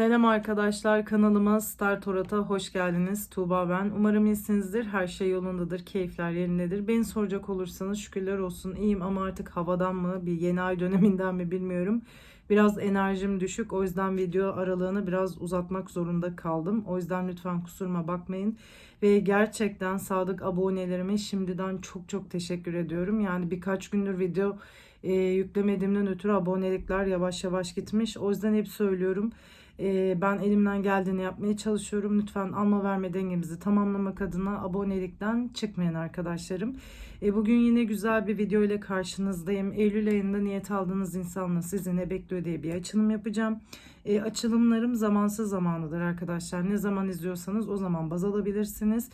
Selam arkadaşlar kanalıma Star Torata hoş geldiniz. Tuğba ben. Umarım iyisinizdir. Her şey yolundadır. Keyifler yerindedir. Beni soracak olursanız şükürler olsun iyiyim ama artık havadan mı bir yeni ay döneminden mi bilmiyorum. Biraz enerjim düşük. O yüzden video aralığını biraz uzatmak zorunda kaldım. O yüzden lütfen kusuruma bakmayın. Ve gerçekten sadık abonelerime şimdiden çok çok teşekkür ediyorum. Yani birkaç gündür video e, yüklemediğimden ötürü abonelikler yavaş yavaş gitmiş. O yüzden hep söylüyorum. Ee, ben elimden geldiğini yapmaya çalışıyorum. Lütfen alma verme dengemizi tamamlamak adına abonelikten çıkmayan arkadaşlarım. Ee, bugün yine güzel bir video ile karşınızdayım. Eylül ayında niyet aldığınız insanla sizi ne bekliyor diye bir açılım yapacağım. Ee, açılımlarım zamansız zamanıdır arkadaşlar. Ne zaman izliyorsanız o zaman baz alabilirsiniz.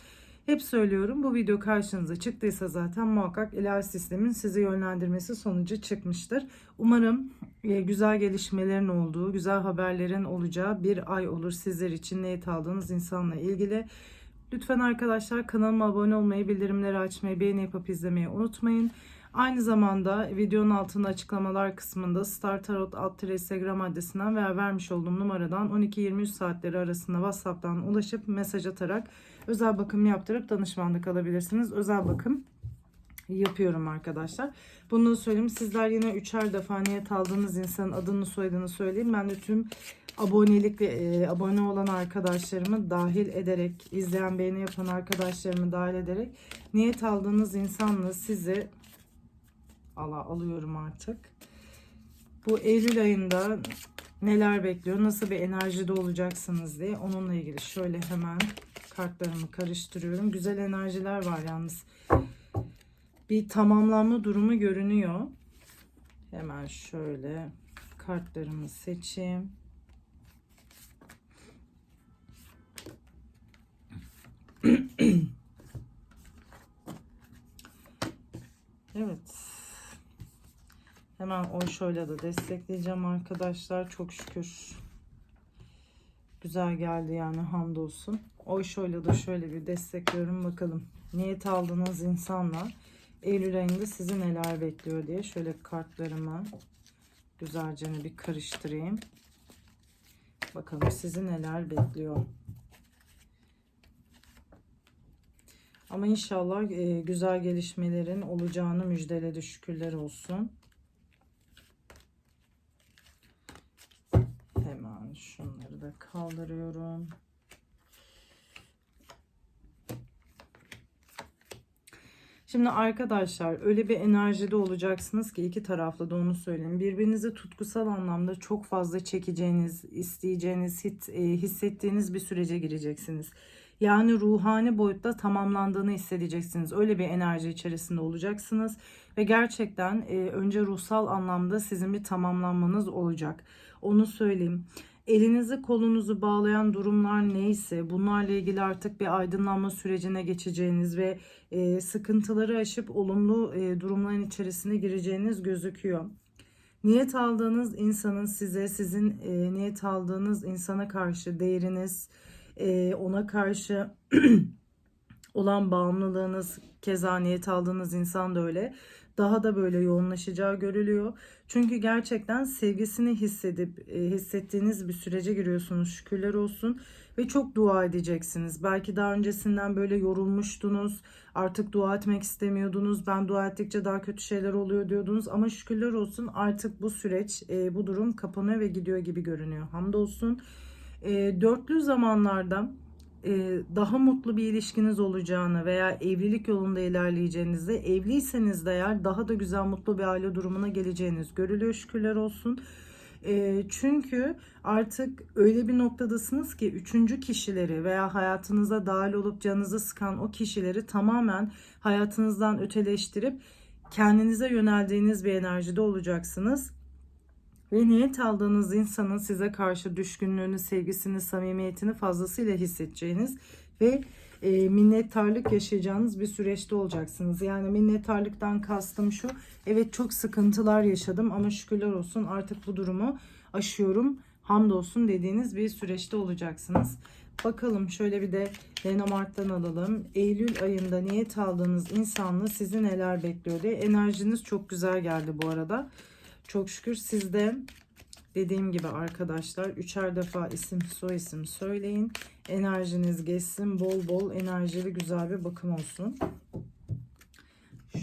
Hep söylüyorum bu video karşınıza çıktıysa zaten muhakkak ilahi sistemin sizi yönlendirmesi sonucu çıkmıştır. Umarım e, güzel gelişmelerin olduğu, güzel haberlerin olacağı bir ay olur sizler için niyet aldığınız insanla ilgili. Lütfen arkadaşlar kanalıma abone olmayı, bildirimleri açmayı, beğeni yapıp izlemeyi unutmayın. Aynı zamanda videonun altında açıklamalar kısmında Star Tarot alt Instagram adresinden veya vermiş olduğum numaradan 12-23 saatleri arasında WhatsApp'tan ulaşıp mesaj atarak özel bakım yaptırıp danışmanlık alabilirsiniz. Özel bakım yapıyorum arkadaşlar. Bunu söyleyeyim. Sizler yine üçer defa niyet aldığınız insanın adını soyadını söyleyeyim. Ben de tüm abonelik ve e, abone olan arkadaşlarımı dahil ederek, izleyen beğeni yapan arkadaşlarımı dahil ederek niyet aldığınız insanla sizi ala alıyorum artık. Bu Eylül ayında neler bekliyor, nasıl bir enerjide olacaksınız diye onunla ilgili şöyle hemen kartlarımı karıştırıyorum. Güzel enerjiler var yalnız. Bir tamamlanma durumu görünüyor. Hemen şöyle kartlarımı seçeyim. evet. Hemen o şöyle de destekleyeceğim arkadaşlar. Çok şükür. Güzel geldi yani hamdolsun. O şöyle de şöyle bir destekliyorum bakalım. Niyet aldığınız insanla Eylül ayında sizi neler bekliyor diye şöyle kartlarımı güzelce bir karıştırayım. Bakalım sizi neler bekliyor. Ama inşallah e, güzel gelişmelerin olacağını müjdeledi şükürler olsun. Hemen şunları da kaldırıyorum. Şimdi arkadaşlar öyle bir enerjide olacaksınız ki iki taraflı da onu söyleyeyim. Birbirinizi tutkusal anlamda çok fazla çekeceğiniz, isteyeceğiniz, hissettiğiniz bir sürece gireceksiniz. Yani ruhani boyutta tamamlandığını hissedeceksiniz. Öyle bir enerji içerisinde olacaksınız. Ve gerçekten e, önce ruhsal anlamda sizin bir tamamlanmanız olacak. Onu söyleyeyim. Elinizi kolunuzu bağlayan durumlar neyse bunlarla ilgili artık bir aydınlanma sürecine geçeceğiniz ve e, sıkıntıları aşıp olumlu e, durumların içerisine gireceğiniz gözüküyor. Niyet aldığınız insanın size, sizin e, niyet aldığınız insana karşı değeriniz, e, ona karşı olan bağımlılığınız, keza niyet aldığınız insan da öyle daha da böyle yoğunlaşacağı görülüyor. Çünkü gerçekten sevgisini hissedip e, hissettiğiniz bir sürece giriyorsunuz. Şükürler olsun ve çok dua edeceksiniz. Belki daha öncesinden böyle yorulmuştunuz. Artık dua etmek istemiyordunuz. Ben dua ettikçe daha kötü şeyler oluyor diyordunuz ama şükürler olsun artık bu süreç, e, bu durum kapanıyor ve gidiyor gibi görünüyor. Hamdolsun. E, dörtlü zamanlarda daha mutlu bir ilişkiniz olacağını veya evlilik yolunda ilerleyeceğinizde evliyseniz de eğer daha da güzel mutlu bir aile durumuna geleceğiniz görülüyor şükürler olsun. E, çünkü artık öyle bir noktadasınız ki üçüncü kişileri veya hayatınıza dahil olup canınızı sıkan o kişileri tamamen hayatınızdan öteleştirip kendinize yöneldiğiniz bir enerjide olacaksınız ve niyet aldığınız insanın size karşı düşkünlüğünü, sevgisini, samimiyetini fazlasıyla hissedeceğiniz ve e, minnettarlık yaşayacağınız bir süreçte olacaksınız. Yani minnettarlıktan kastım şu. Evet çok sıkıntılar yaşadım ama şükürler olsun artık bu durumu aşıyorum. Hamdolsun dediğiniz bir süreçte olacaksınız. Bakalım şöyle bir de Lenormand'dan alalım. Eylül ayında niyet aldığınız insanla sizi neler bekliyor diye. Enerjiniz çok güzel geldi bu arada. Çok şükür sizde Dediğim gibi arkadaşlar üçer defa isim soy isim söyleyin. Enerjiniz geçsin. Bol bol enerjili güzel bir bakım olsun.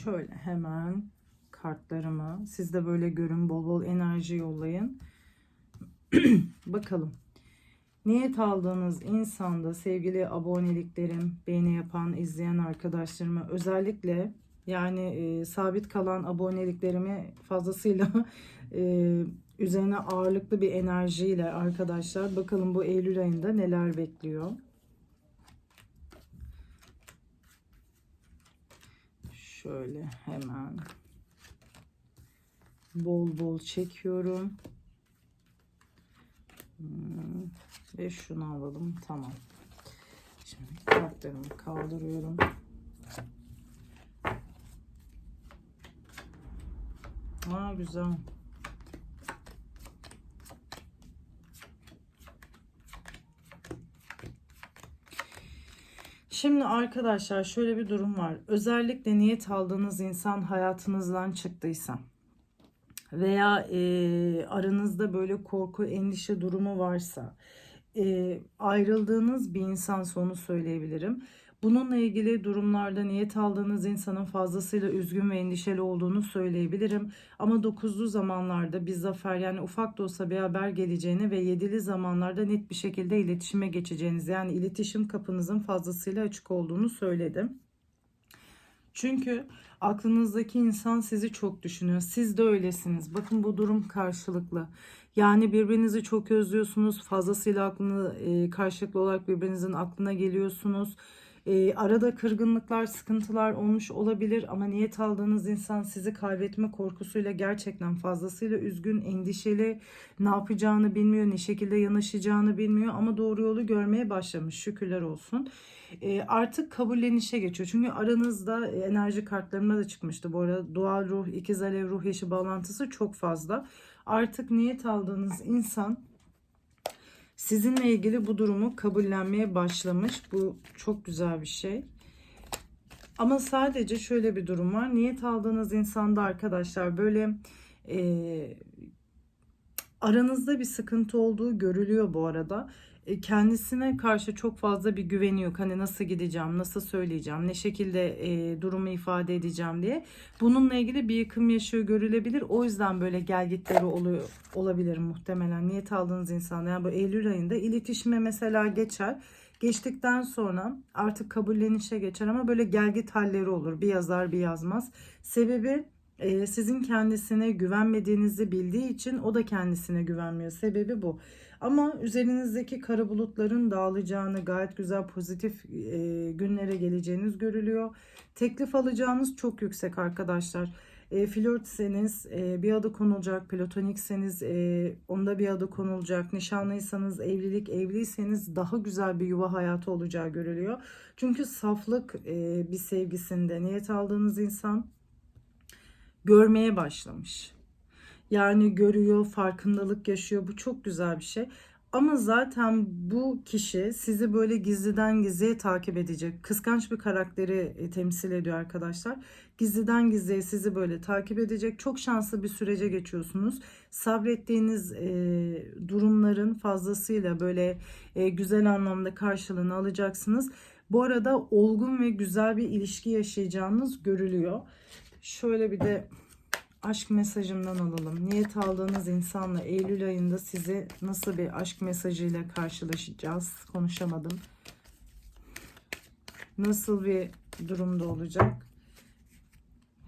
Şöyle hemen kartlarımı siz de böyle görün bol bol enerji yollayın. Bakalım. Niyet aldığınız insanda sevgili aboneliklerim, beğeni yapan, izleyen arkadaşlarıma özellikle yani e, sabit kalan aboneliklerimi fazlasıyla e, üzerine ağırlıklı bir enerjiyle arkadaşlar bakalım bu Eylül ayında neler bekliyor. Şöyle hemen bol bol çekiyorum. Hmm, Ve şunu alalım. Tamam. Şimdi kartlarımı kaldırıyorum. Aa güzel. Şimdi arkadaşlar şöyle bir durum var. Özellikle niyet aldığınız insan hayatınızdan çıktıysa veya e, aranızda böyle korku, endişe durumu varsa e, ayrıldığınız bir insan onu söyleyebilirim. Bununla ilgili durumlarda niyet aldığınız insanın fazlasıyla üzgün ve endişeli olduğunu söyleyebilirim. Ama dokuzlu zamanlarda bir zafer yani ufak da olsa bir haber geleceğini ve yedili zamanlarda net bir şekilde iletişime geçeceğiniz yani iletişim kapınızın fazlasıyla açık olduğunu söyledim. Çünkü aklınızdaki insan sizi çok düşünüyor. Siz de öylesiniz. Bakın bu durum karşılıklı. Yani birbirinizi çok özlüyorsunuz. Fazlasıyla aklını e, karşılıklı olarak birbirinizin aklına geliyorsunuz. E, arada kırgınlıklar, sıkıntılar olmuş olabilir ama niyet aldığınız insan sizi kaybetme korkusuyla gerçekten fazlasıyla üzgün, endişeli, ne yapacağını bilmiyor, ne şekilde yanaşacağını bilmiyor ama doğru yolu görmeye başlamış. Şükürler olsun. E, artık kabullenişe geçiyor. Çünkü aranızda e, enerji kartlarımda da çıkmıştı. Bu arada doğal ruh, ikiz alev ruh eşi bağlantısı çok fazla. Artık niyet aldığınız insan sizinle ilgili bu durumu kabullenmeye başlamış. Bu çok güzel bir şey. Ama sadece şöyle bir durum var. Niyet aldığınız insanda arkadaşlar böyle e, aranızda bir sıkıntı olduğu görülüyor bu arada. E, kendisine karşı çok fazla bir güveni yok. Hani nasıl gideceğim, nasıl söyleyeceğim, ne şekilde e, durumu ifade edeceğim diye. Bununla ilgili bir yıkım yaşıyor görülebilir. O yüzden böyle gelgitleri oluyor olabilir muhtemelen. Niyet aldığınız insan yani bu Eylül ayında iletişime mesela geçer. Geçtikten sonra artık kabullenişe geçer ama böyle gelgit halleri olur. Bir yazar bir yazmaz. Sebebi e, sizin kendisine güvenmediğinizi bildiği için o da kendisine güvenmiyor. Sebebi bu. Ama üzerinizdeki kara bulutların dağılacağını, gayet güzel pozitif e, günlere geleceğiniz görülüyor. Teklif alacağınız çok yüksek arkadaşlar. E, flörtseniz e, bir adı konulacak, platonikseniz e, onda bir adı konulacak, nişanlıysanız evlilik, evliyseniz daha güzel bir yuva hayatı olacağı görülüyor. Çünkü saflık e, bir sevgisinde niyet aldığınız insan görmeye başlamış. Yani görüyor, farkındalık yaşıyor. Bu çok güzel bir şey. Ama zaten bu kişi sizi böyle gizliden gizliye takip edecek. Kıskanç bir karakteri e, temsil ediyor arkadaşlar. Gizliden gizliye sizi böyle takip edecek. Çok şanslı bir sürece geçiyorsunuz. Sabrettiğiniz e, durumların fazlasıyla böyle e, güzel anlamda karşılığını alacaksınız. Bu arada olgun ve güzel bir ilişki yaşayacağınız görülüyor. Şöyle bir de aşk mesajımdan alalım. Niyet aldığınız insanla Eylül ayında sizi nasıl bir aşk mesajıyla karşılaşacağız? Konuşamadım. Nasıl bir durumda olacak?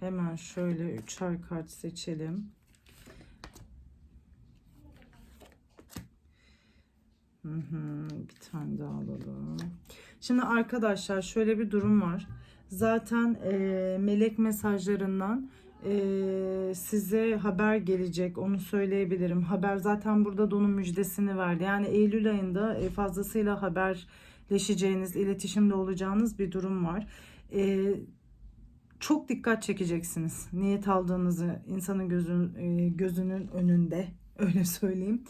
Hemen şöyle üçer kart seçelim. Bir tane daha alalım. Şimdi arkadaşlar şöyle bir durum var. Zaten e, melek mesajlarından e, size haber gelecek onu söyleyebilirim. Haber zaten burada da onun müjdesini verdi. Yani Eylül ayında e, fazlasıyla haberleşeceğiniz, iletişimde olacağınız bir durum var. E, çok dikkat çekeceksiniz. Niyet aldığınızı insanın gözün, e, gözünün önünde öyle söyleyeyim.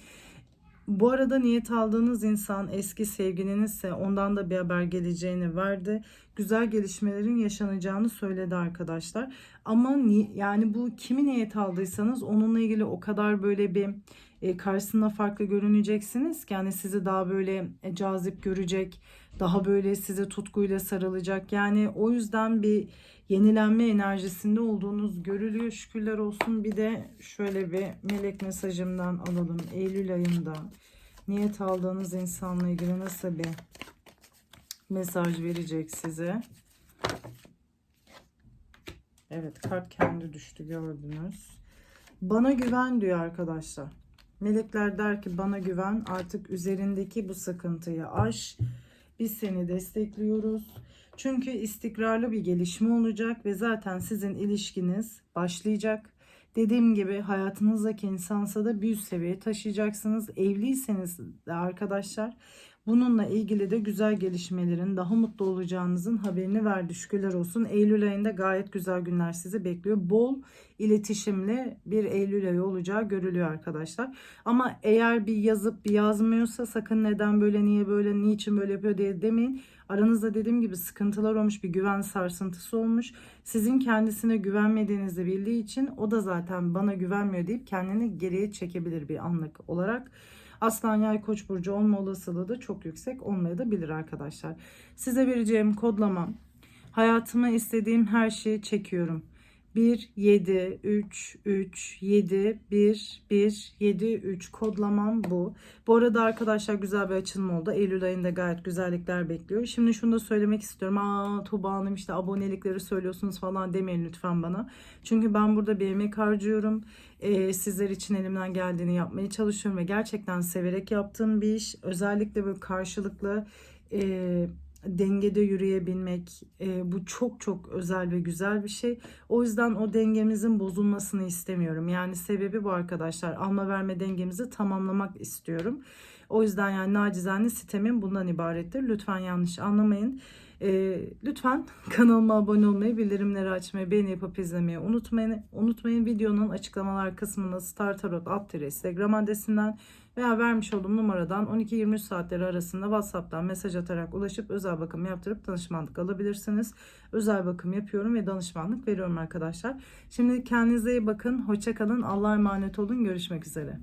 Bu arada niyet aldığınız insan eski sevgilinizse ondan da bir haber geleceğini verdi. Güzel gelişmelerin yaşanacağını söyledi arkadaşlar. Ama ni, yani bu kimi niyet aldıysanız onunla ilgili o kadar böyle bir e, karşısında farklı görüneceksiniz ki yani sizi daha böyle e, cazip görecek, daha böyle size tutkuyla sarılacak. Yani o yüzden bir yenilenme enerjisinde olduğunuz görülüyor. Şükürler olsun. Bir de şöyle bir melek mesajımdan alalım. Eylül ayında niyet aldığınız insanla ilgili nasıl bir mesaj verecek size? Evet kart kendi düştü gördünüz. Bana güven diyor arkadaşlar. Melekler der ki bana güven artık üzerindeki bu sıkıntıyı aş. Biz seni destekliyoruz. Çünkü istikrarlı bir gelişme olacak ve zaten sizin ilişkiniz başlayacak. Dediğim gibi hayatınızdaki insansa da bir üst seviyeye taşıyacaksınız. Evliyseniz de arkadaşlar bununla ilgili de güzel gelişmelerin daha mutlu olacağınızın haberini verdi. Şükürler olsun. Eylül ayında gayet güzel günler sizi bekliyor. Bol iletişimli bir Eylül ayı olacağı görülüyor arkadaşlar. Ama eğer bir yazıp bir yazmıyorsa sakın neden böyle niye böyle niçin böyle yapıyor diye demeyin. Aranızda dediğim gibi sıkıntılar olmuş bir güven sarsıntısı olmuş. Sizin kendisine güvenmediğinizi bildiği için o da zaten bana güvenmiyor deyip kendini geriye çekebilir bir anlık olarak. Aslan yay koç burcu olma olasılığı da çok yüksek olmaya da bilir arkadaşlar. Size vereceğim kodlamam. Hayatıma istediğim her şeyi çekiyorum. 1, 7, 3, 3, 7, 1, 1, 7, 3 kodlamam bu. Bu arada arkadaşlar güzel bir açılım oldu. Eylül ayında gayet güzellikler bekliyor. Şimdi şunu da söylemek istiyorum. Aa Tuğba Hanım işte abonelikleri söylüyorsunuz falan demeyin lütfen bana. Çünkü ben burada bir emek harcıyorum. Ee, sizler için elimden geldiğini yapmaya çalışıyorum ve gerçekten severek yaptığım bir iş. Özellikle böyle karşılıklı e, dengede yürüyebilmek e, bu çok çok özel ve güzel bir şey. O yüzden o dengemizin bozulmasını istemiyorum. Yani sebebi bu arkadaşlar. Alma verme dengemizi tamamlamak istiyorum. O yüzden yani nacizane sitemim bundan ibarettir. Lütfen yanlış anlamayın. E, lütfen kanalıma abone olmayı, bildirimleri açmayı, beğeni yapıp izlemeyi unutmayın. Unutmayın videonun açıklamalar kısmında Star Tarot alt Instagram adresinden veya vermiş olduğum numaradan 12-23 saatleri arasında WhatsApp'tan mesaj atarak ulaşıp özel bakım yaptırıp danışmanlık alabilirsiniz. Özel bakım yapıyorum ve danışmanlık veriyorum arkadaşlar. Şimdi kendinize iyi bakın. Hoşça kalın. Allah'a emanet olun. Görüşmek üzere.